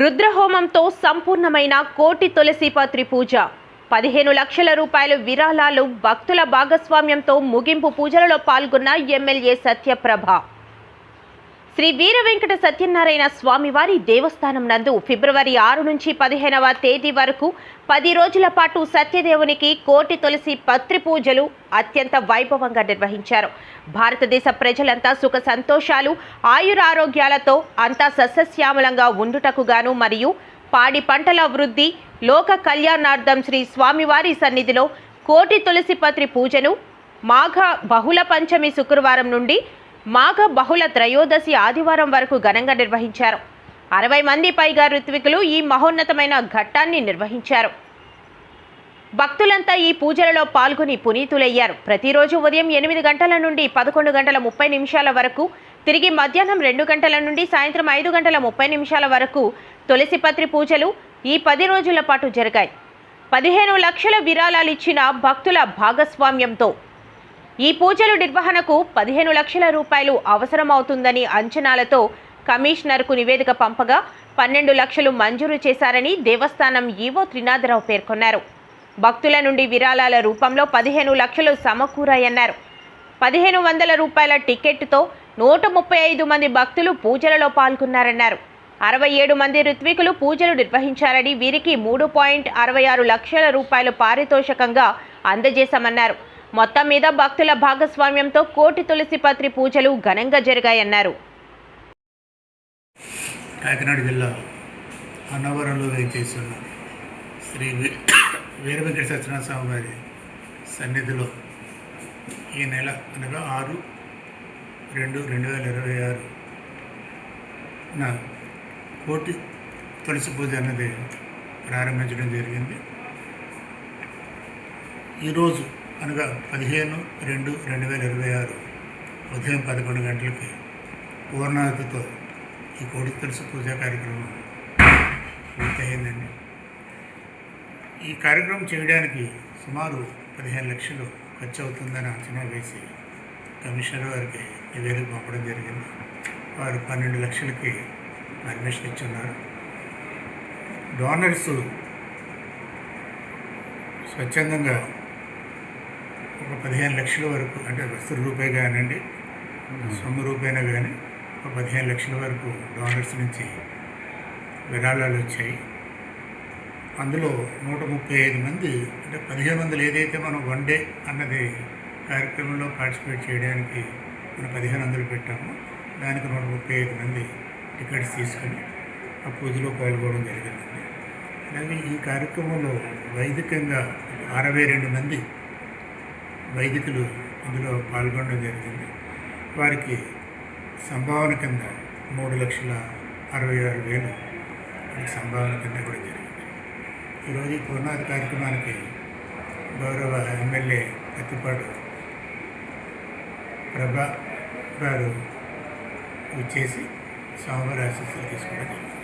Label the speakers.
Speaker 1: రుద్రహోమంతో సంపూర్ణమైన కోటి తులసిపత్రి పూజ పదిహేను లక్షల రూపాయలు విరాళాలు భక్తుల భాగస్వామ్యంతో ముగింపు పూజలలో పాల్గొన్న ఎమ్మెల్యే సత్యప్రభ శ్రీ వీర వెంకట సత్యనారాయణ స్వామివారి దేవస్థానం నందు ఫిబ్రవరి ఆరు నుంచి పదిహేనవ తేదీ వరకు పది రోజుల పాటు సత్యదేవునికి కోటి తులసి పత్రి పూజలు అత్యంత వైభవంగా నిర్వహించారు భారతదేశ ప్రజలంతా సుఖ సంతోషాలు ఆయురారోగ్యాలతో అంతా సస్యశ్యామలంగా ఉండుటకు గాను మరియు పాడి పంటల వృద్ధి లోక కళ్యాణార్థం శ్రీ స్వామివారి సన్నిధిలో కోటి తులసి పత్రి పూజను మాఘ బహుళ పంచమి శుక్రవారం నుండి మాఘ బహుళ త్రయోదశి ఆదివారం వరకు ఘనంగా నిర్వహించారు అరవై మంది పైగా ఋత్వికులు ఈ మహోన్నతమైన ఘట్టాన్ని నిర్వహించారు భక్తులంతా ఈ పూజలలో పాల్గొని పునీతులయ్యారు ప్రతిరోజు ఉదయం ఎనిమిది గంటల నుండి పదకొండు గంటల ముప్పై నిమిషాల వరకు తిరిగి మధ్యాహ్నం రెండు గంటల నుండి సాయంత్రం ఐదు గంటల ముప్పై నిమిషాల వరకు తులసిపత్రి పూజలు ఈ పది రోజుల పాటు జరిగాయి పదిహేను లక్షల విరాళాలు ఇచ్చిన భక్తుల భాగస్వామ్యంతో ఈ పూజలు నిర్వహణకు పదిహేను లక్షల రూపాయలు అవసరమవుతుందని అంచనాలతో కమిషనర్కు నివేదిక పంపగా పన్నెండు లక్షలు మంజూరు చేశారని దేవస్థానం ఈవో త్రినాథరావు పేర్కొన్నారు భక్తుల నుండి విరాళాల రూపంలో పదిహేను లక్షలు సమకూరాయన్నారు పదిహేను వందల రూపాయల టికెట్తో నూట ముప్పై ఐదు మంది భక్తులు పూజలలో పాల్గొన్నారన్నారు అరవై ఏడు మంది ఋత్వికులు పూజలు నిర్వహించారని వీరికి మూడు పాయింట్ అరవై ఆరు లక్షల రూపాయలు పారితోషికంగా అందజేశామన్నారు మొత్తం మీద భక్తుల భాగస్వామ్యంతో కోటి తులసిపత్రి పూజలు ఘనంగా జరిగాయన్నారు
Speaker 2: కాకినాడ జిల్లా అన్నవరంలో వేయించేసి శ్రీ వీరవెంకట సత్యనారాయణ స్వామి వారి సన్నిధిలో ఈ నెల అనగా ఆరు రెండు రెండు వేల ఇరవై ఆరు నా కోటి తులసి పూజ అన్నది ప్రారంభించడం జరిగింది ఈరోజు అనగా పదిహేను రెండు రెండు వేల ఇరవై ఆరు ఉదయం పదకొండు గంటలకి పూర్ణాహుతితో ఈ కోడి తెలుసు పూజా కార్యక్రమం పూర్తయిందండి ఈ కార్యక్రమం చేయడానికి సుమారు పదిహేను లక్షలు ఖర్చు అవుతుందని అంచనా వేసి కమిషనర్ వారికి నివేదిక పంపడం జరిగింది వారు పన్నెండు లక్షలకి పర్మిషన్ ఇచ్చున్నారు డోనర్స్ స్వచ్ఛందంగా ఒక పదిహేను లక్షల వరకు అంటే వస్తు రూపాయి కానివ్వండి సొమ్ము రూపాయినా కానీ ఒక పదిహేను లక్షల వరకు డాలర్స్ నుంచి విరాళాలు వచ్చాయి అందులో నూట ముప్పై ఐదు మంది అంటే పదిహేను వందలు ఏదైతే మనం వన్ డే అన్నది కార్యక్రమంలో పార్టిసిపేట్ చేయడానికి మనం పదిహేను వందలు పెట్టామో దానికి నూట ముప్పై ఐదు మంది టికెట్స్ తీసుకొని ఆ పూజలో పాల్గొనడం జరిగిందండి అలాగే ఈ కార్యక్రమంలో వైదికంగా అరవై రెండు మంది వైదికులు ఇందులో పాల్గొనడం జరిగింది వారికి సంభావన కింద మూడు లక్షల అరవై ఆరు వేలు సంభావన కింద కూడా జరిగింది ఈరోజు పూర్ణాది కార్యక్రమానికి గౌరవ ఎమ్మెల్యే అత్తిపాడు ప్రభా గారు వచ్చేసి స్వామివారి ఆశీస్సులు తీసుకోవడం జరిగింది